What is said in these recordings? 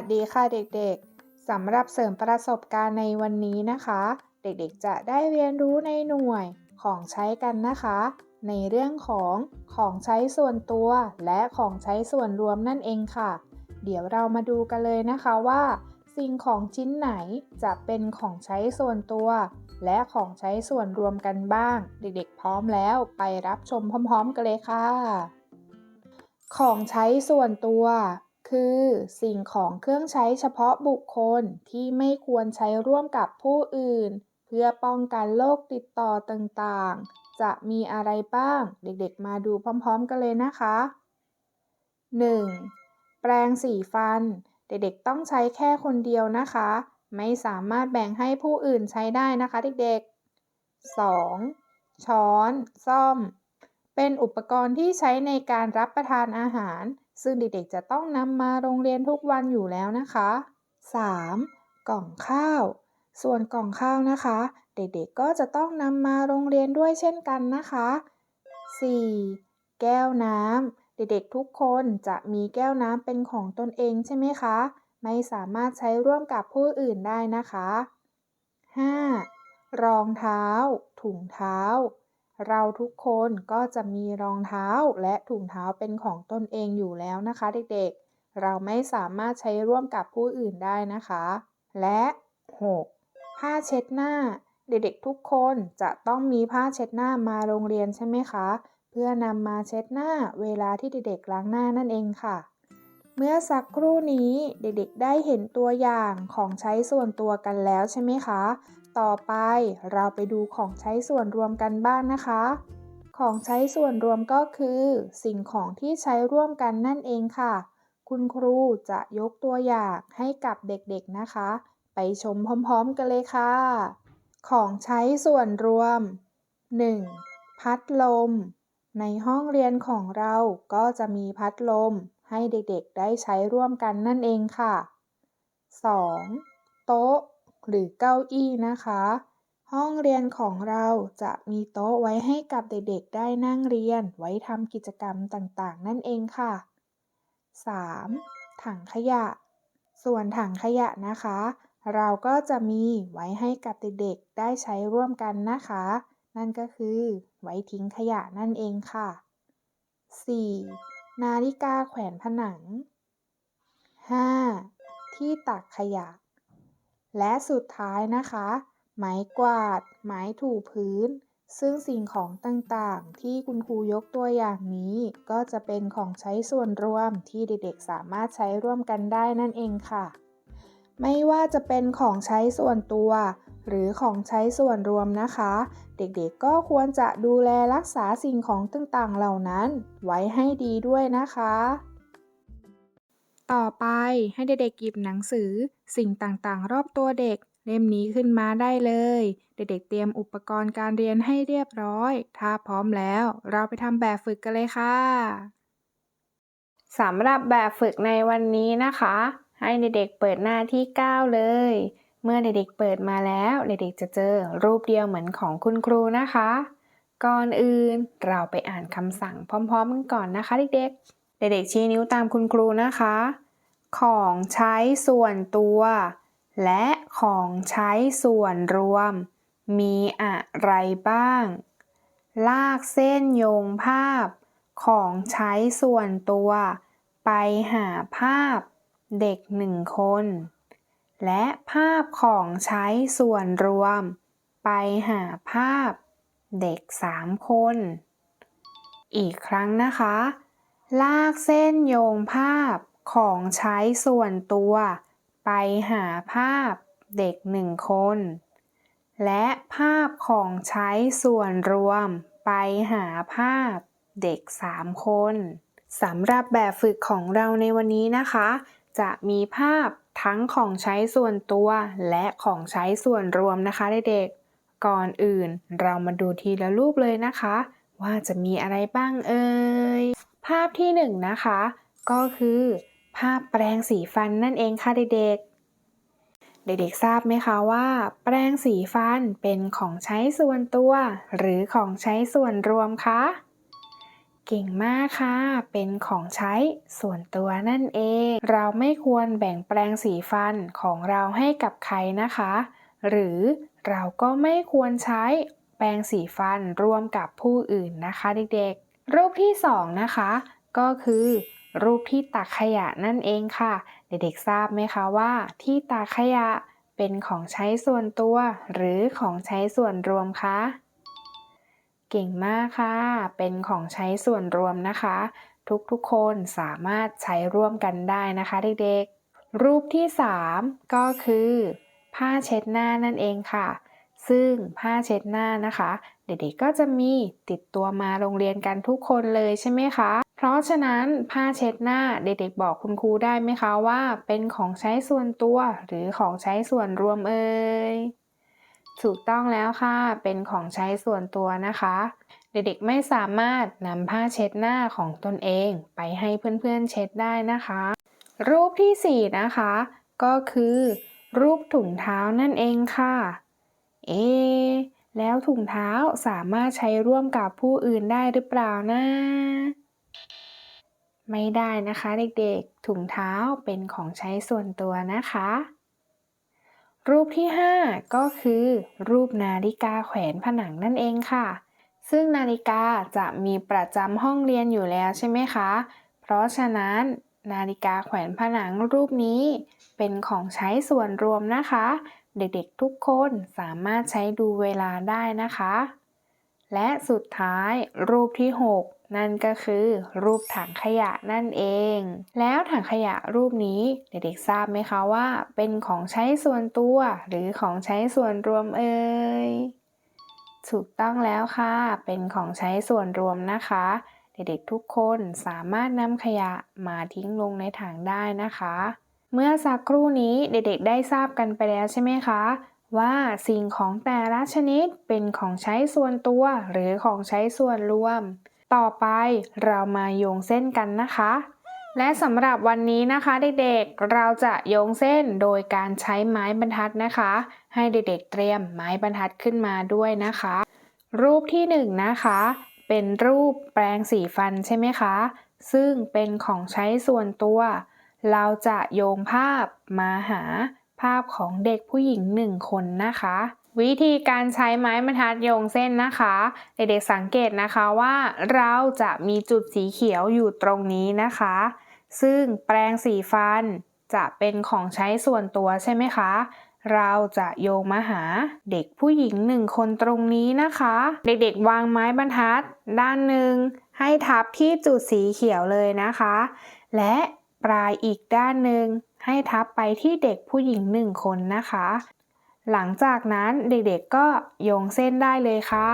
วัสดีค่ะเด็กๆ สำหรับเสริมประสบการณ์ในวันนี้นะคะ เด็กๆจะได้เรียนรู้ในหน่วยของใช้กันนะคะ ในเรื่องของของใช้ส่วนตัวและของใช้ส่วนรวมนั่นเองค่ะ เดี๋ยวเรามาดูกันเลยนะคะว่า สิ่งของชิ้นไหนจะเป็นของใช้ส่วนตัว และของใช้ส่วนรวมกันบ้าง เด็กๆ พร้อมแล้วไปรับชมพร้อม ๆ กันเลยค่ะ ของใช้ส่วนตัว คือสิ่งของเครื่องใช้เฉพาะบุคคลที่ไม่ควรใช้ร่วมกับผู้อื่น เพื่อป้องกันโรคติดต่อต่างๆ จะมีอะไรบ้าง เด็กๆ มาดูพร้อมๆ กันเลยนะคะ 1. แปรงสีฟัน เด็กๆ ต้องใช้แค่คนเดียวนะคะ ไม่สามารถแบ่งให้ผู้อื่นใช้ได้นะคะเด็กๆ 2. ช้อน ซ่อม เป็นอุปกรณ์ที่ใช้ในการรับประทานอาหาร ซึ่งเด็กๆจะต้องนำมาโรงเรียนทุกวันอยู่แล้วนะคะ 3. กล่องข้าว ส่วนกล่องข้าวนะคะ เด็กๆก็จะต้องนำมาโรงเรียนด้วยเช่นกันนะคะ 4. แก้วน้ำเด็กๆทุกคนจะมีแก้วน้ำเป็นของตนเองใช่ไหมคะ ไม่สามารถใช้ร่วมกับผู้อื่นได้นะคะ 5. รองเท้า ถุงเท้า เราทุกคนก็จะมีรองเท้าและถุงเท้าเป็นของตนเองอยู่แล้วนะคะเด็กๆ เราไม่สามารถใช้ร่วมกับผู้อื่นได้นะคะ และ 6. ผ้าเช็ดหน้า เด็กๆทุกคนจะต้องมีผ้าเช็ดหน้ามาโรงเรียนใช่ไหมคะ เพื่อนำมาเช็ดหน้าเวลาที่เด็กๆล้างหน้านั่นเองค่ะ เมื่อสักครู่นี้เด็กๆได้เห็นตัวอย่างของใช้ส่วนตัวกันแล้วใช่ไหมคะ ต่อไป เราไปดูของใช้ส่วนรวมกันบ้างนะคะ ของใช้ส่วนรวมก็คือ สิ่งของที่ใช้ร่วมกันนั่นเองค่ะ คุณครูจะยกตัวอย่างให้กับเด็กๆนะคะ ไปชมพร้อมๆกันเลยค่ะ ของใช้ส่วนรวม 1. พัดลม ในห้องเรียนของเราก็จะมีพัดลม ให้เด็กๆได้ใช้ร่วมกันนั่นเองค่ะ 2. โต๊ะ หรือเก้าอี้นะคะ ห้องเรียนของเราจะมีโต๊ะไว้ให้กับเด็กๆ ได้นั่งเรียน ไว้ทำกิจกรรมต่างๆ นั่นเองค่ะ 3. ถังขยะ ส่วนถังขยะนะคะ เราก็จะมีไว้ให้กับเด็กๆ ได้ใช้ร่วมกันนะคะ นั่นก็คือ ไว้ทิ้งขยะนั่นเองค่ะ 4. นาฬิกาแขวนผนัง 5. ที่ตักขยะ และสุดท้ายนะคะ ไม้กวาด ไม้ถูพื้น ซึ่งสิ่งของต่างๆ ที่คุณครูยกตัวอย่างนี้ ก็จะเป็นของใช้ส่วนรวมที่เด็กๆ สามารถใช้ร่วมกันได้นั่นเองค่ะ ไม่ว่าจะเป็นของใช้ส่วนตัว หรือของใช้ส่วนรวมนะคะ เด็กๆ ก็ควรจะดูแลรักษาสิ่งของต่างๆ เหล่านั้น ไว้ให้ดีด้วยนะคะ ต่อไปให้เด็กๆหยิบหนังสือ สิ่งต่างๆ รอบตัวเด็ก เล่มนี้ขึ้นมาได้เลย เด็กๆ เตรียมอุปกรณ์การเรียนให้เรียบร้อย ถ้าพร้อมแล้ว เราไปทำแบบฝึกกันเลยค่ะสำหรับแบบฝึกในวันนี้นะคะ ให้เด็กๆเปิดหน้าที่ 9 เลย เมื่อเด็กๆเปิดมาแล้วเด็กๆจะเจอรูปเดียวเหมือนของคุณครูนะคะ ก่อนอื่นเราไปอ่านคำสั่งพร้อมๆกันก่อนนะคะเด็กๆ เด็กๆชี้นิ้วตามคุณครูนะคะ ของใช้ส่วนตัว และของใช้ส่วนรวม มีอะไรบ้าง ลากเส้นโยงภาพ ของใช้ส่วนตัว ไปหาภาพ เด็กหนึ่งคน และภาพของใช้ส่วนรวม ไปหาภาพ เด็กสามคน อีกครั้งนะคะ ลากเส้นโยงภาพของใช้ส่วนตัว ไปหาภาพเด็กหนึ่งคน และภาพของใช้ส่วนรวม ไปหาภาพเด็กสามคนสำหรับแบบฝึกของเราในวันนี้นะคะ จะมีภาพทั้งของใช้ส่วนตัวและของใช้ส่วนรวมนะคะเด็กๆก่อนอื่นเรามาดูทีละรูปเลยนะคะ ว่าจะมีอะไรบ้างเอ่ย ภาพที่หนึ่งนะคะ ก็คือ ภาพแปรงสีฟันนั่นเองค่ะเด็กๆ เด็กๆทราบไหมคะว่า แปรงสีฟันเป็นของใช้ส่วนตัว หรือของใช้ส่วนรวมคะเก่งมากค่ะ เป็นของใช้ส่วนตัวนั่นเอง เราไม่ควรแบ่งแปลงสีฟันของเราให้กับใครนะคะ หรือเราก็ไม่ควรใช้แปรงสีฟันร่วมกับผู้อื่นนะคะเด็กๆ รูปที่สองนะคะ ก็คือรูปที่ตักขยะนั่นเองค่ะ เด็กๆทราบไหมคะว่า ที่ตักขยะเป็นของใช้ส่วนตัว หรือของใช้ส่วนรวมคะเก่งมากค่ะ เป็นของใช้ส่วนรวมนะคะ ทุกๆคนสามารถใช้ร่วมกันได้นะคะเด็กๆ รูปที่ 3 ก็คือ ผ้าเช็ดหน้านั่นเองค่ะ ซึ่งผ้าเช็ดหน้านะคะ เด็กๆก็จะมีติดตัวมาโรงเรียนกันทุกคนเลยใช่ไหมคะ เพราะฉะนั้นผ้าเช็ดหน้าเด็กๆบอกคุณครูได้ไหมคะว่า เป็นของใช้ส่วนตัว หรือของใช้ส่วนรวมเอ่ยถูกต้องแล้วค่ะ เป็นของใช้ส่วนตัวนะคะ เด็กๆไม่สามารถนำผ้าเช็ดหน้าของตนเองไปให้เพื่อนๆเช็ดได้นะคะ รูปที่ 4 นะคะ ก็คือ รูปถุงเท้านั่นเองค่ะ เอ แล้วถุงเท้าสามารถใช้ร่วมกับผู้อื่นได้หรือเปล่านะ ไม่ได้นะคะเด็กๆ ถุงเท้าเป็นของใช้ส่วนตัวนะคะ รูปที่ 5 ก็คือ รูปนาฬิกาแขวนผนังนั่นเองค่ะ ซึ่งนาฬิกาจะมีประจำห้องเรียนอยู่แล้วใช่ไหมคะ เพราะฉะนั้นนาฬิกาแขวนผนังรูปนี้เป็นของใช้ส่วนรวมนะคะ เด็กๆทุกคนสามารถใช้ดูเวลาได้นะคะ และสุดท้ายรูปที่ 6 นั่นก็คือ รูปถังขยะนั่นเอง แล้วถังขยะรูปนี้เด็กๆทราบไหมคะว่า เป็นของใช้ส่วนตัว หรือของใช้ส่วนรวมเอ่ยถูกต้องแล้วค่ะ เป็นของใช้ส่วนรวมนะคะ เด็กๆทุกคนสามารถนำขยะมาทิ้งลงในถังได้นะคะ เมื่อสักครู่นี้เด็กๆได้ทราบกันไปแล้วใช่ไหมคะ ว่าสิ่งของแต่ละชนิดเป็นของใช้ส่วนตัว หรือของใช้ส่วนรวม ต่อไปเรามาโยงเส้นกันนะคะ และสำหรับวันนี้นะคะเด็กๆเราจะโยงเส้นโดยการใช้ไม้บรรทัดนะคะ ให้เด็กๆเตรียมไม้บรรทัดขึ้นมาด้วยนะคะ รูปที่หนึ่งนะคะเป็นรูปแปรงสีฟันใช่ไหมคะ ซึ่งเป็นของใช้ส่วนตัว เราจะโยงภาพมาหาภาพของเด็กผู้หญิงหนึ่งคนนะคะ วิธีการใช้ไม้บรรทัดโยงเส้นนะคะ เด็กๆสังเกตนะคะว่าเราจะมีจุดสีเขียวอยู่ตรงนี้นะคะ ซึ่งแปรงสีฟันจะเป็นของใช้ส่วนตัวใช่ไหมคะ เราจะโยงมาหาเด็กผู้หญิงหนึ่งคนตรงนี้นะคะ เด็กๆ วางไม้บรรทัด ด้านหนึ่งให้ทับที่จุดสีเขียวเลยนะคะ และ ปลายอีกด้านหนึ่งให้ทับไปที่เด็กผู้หญิงหนึ่งคนนะคะ หลังจากนั้นเด็กๆก็โยงเส้นได้เลยค่ะ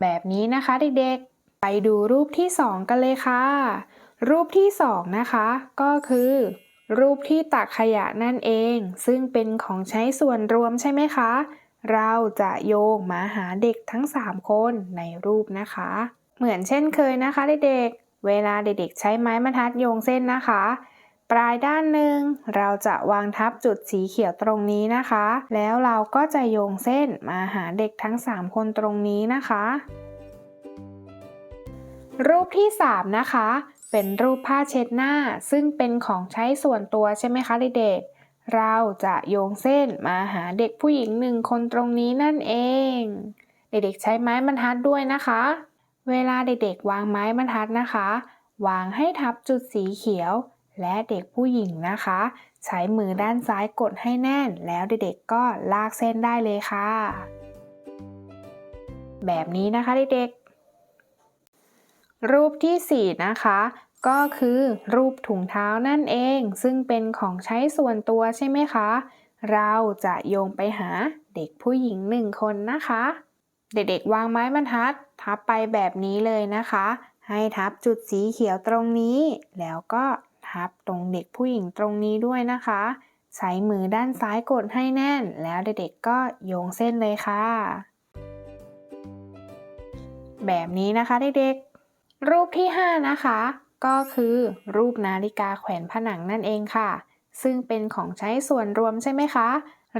แบบนี้นะคะเด็กๆ ไปดูรูปที่ 2 กันเลยค่ะ รูปที่ 2 นะคะ ก็คือ รูปที่ตักขยะนั่นเอง ซึ่งเป็นของใช้ส่วนรวมใช่ไหมคะ เราจะโยงมาหาเด็กทั้ง 3 คนในรูปนะคะ เหมือนเช่นเคยนะคะเด็กๆ เวลาเด็กๆ ใช้ไม้บรรทัดโยงเส้นนะคะ ปลายด้านหนึ่งเราจะวางทับจุดสีเขียวตรงนี้นะคะ แล้วเราก็จะโยงเส้นมาหาเด็กทั้ง 3 คนตรงนี้นะคะ รูปที่ 3 นะคะ เป็นรูปผ้าเช็ดหน้า ซึ่งเป็นของใช้ส่วนตัวใช่ไหมคะเด็กๆ เราจะโยงเส้นมาหาเด็กผู้หญิงหนึ่งคนตรงนี้นั่นเอง เด็กๆ ใช้ไม้บรรทัดด้วยนะคะ เวลาเด็กๆ วางไม้บรรทัดนะคะ วางให้ทับจุดสีเขียว และเด็กผู้หญิงนะคะ ใช้มือด้านซ้ายกดให้แน่น แล้วเด็กๆก็ลากเส้นได้เลยค่ะ แบบนี้นะคะเด็กๆ รูปที่ 4 นะคะ ก็คือรูปถุงเท้านั่นเอง ซึ่งเป็นของใช้ส่วนตัวใช่ไหมคะ เราจะโยงไปหาเด็กผู้หญิงหนึ่งคนนะคะ เด็กๆ วางไม้บรรทัด ทับไปแบบนี้เลยนะคะ ให้ทับจุดสีเขียวตรงนี้ แล้วก็ทับตรงเด็กผู้หญิงตรงนี้ด้วยนะคะ ใช้มือด้านซ้ายกดให้แน่น แล้วเด็กๆ ก็โยงเส้นเลยค่ะ แบบนี้นะคะเด็กๆ รูปที่ 5 นะคะ ก็คือรูปนาฬิกาแขวนผนังนั่นเองค่ะ ซึ่งเป็นของใช้ส่วนรวมใช่ไหมคะ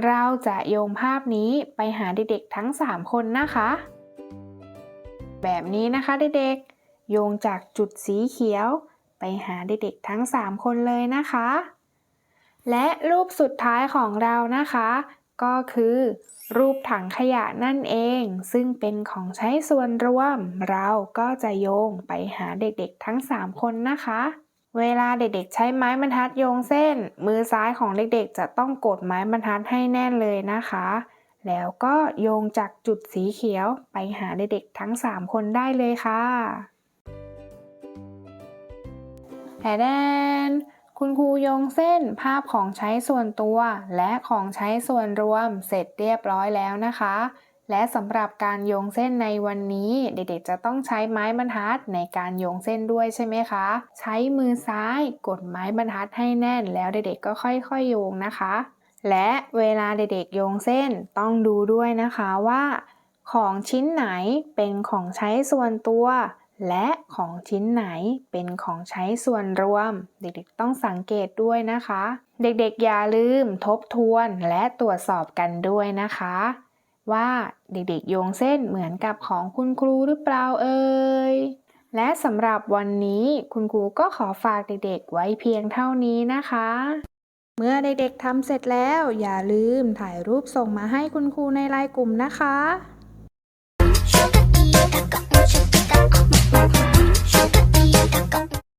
เราจะโยงภาพนี้ไปหาเด็กๆทั้ง 3 คนนะคะ แบบนี้นะคะเด็กๆ โยงจากจุดสีเขียวไปหาเด็กๆทั้ง 3 คนเลยนะคะ และรูปสุดท้ายของเรานะคะ ก็คือ รูปถังขยะนั่นเอง ซึ่งเป็นของใช้ส่วนรวม เราก็จะโยงไปหาเด็กๆทั้ง 3 คนนะคะ เวลาเด็กๆ ใช้ไม้บรรทัดโยงเส้น มือซ้ายของเด็กๆ จะต้องกดไม้บรรทัดให้แน่นเลยนะคะ แล้วก็โยงจากจุดสีเขียวไปหาเด็กๆ ทั้ง 3 คนได้เลยค่ะแผแดน คุณครูโยงเส้นภาพของใช้ส่วนตัว และของใช้ส่วนรวมเสร็จเรียบร้อยแล้วนะคะ และสำหรับการโยงเส้นในวันนี้ เด็กๆ จะต้องใช้ไม้บรรทัดในการโยงเส้นด้วยใช่ไหมคะ ใช้มือซ้ายกดไม้บรรทัดให้แน่น แล้วเด็กๆ ก็ค่อยๆ โยงนะคะ และเวลาเด็กๆ โยงเส้นต้องดูด้วยนะคะว่า ของชิ้นไหนเป็นของใช้ส่วนตัว และของชิ้นไหนเป็นของใช้ส่วนรวม เด็กๆ ต้องสังเกตด้วยนะคะ เด็กๆ อย่าลืมทบทวนและตรวจสอบกันด้วยนะคะ ว่าเด็กๆโยงเส้นเหมือนกับของคุณครูหรือเปล่าเอ่ย และสำหรับวันนี้คุณครูก็ขอฝากเด็กๆไว้เพียงเท่านี้นะคะ เมื่อเด็กๆทำเสร็จแล้วอย่าลืมถ่ายรูปส่งมาให้คุณครูในไลน์กลุ่มนะคะ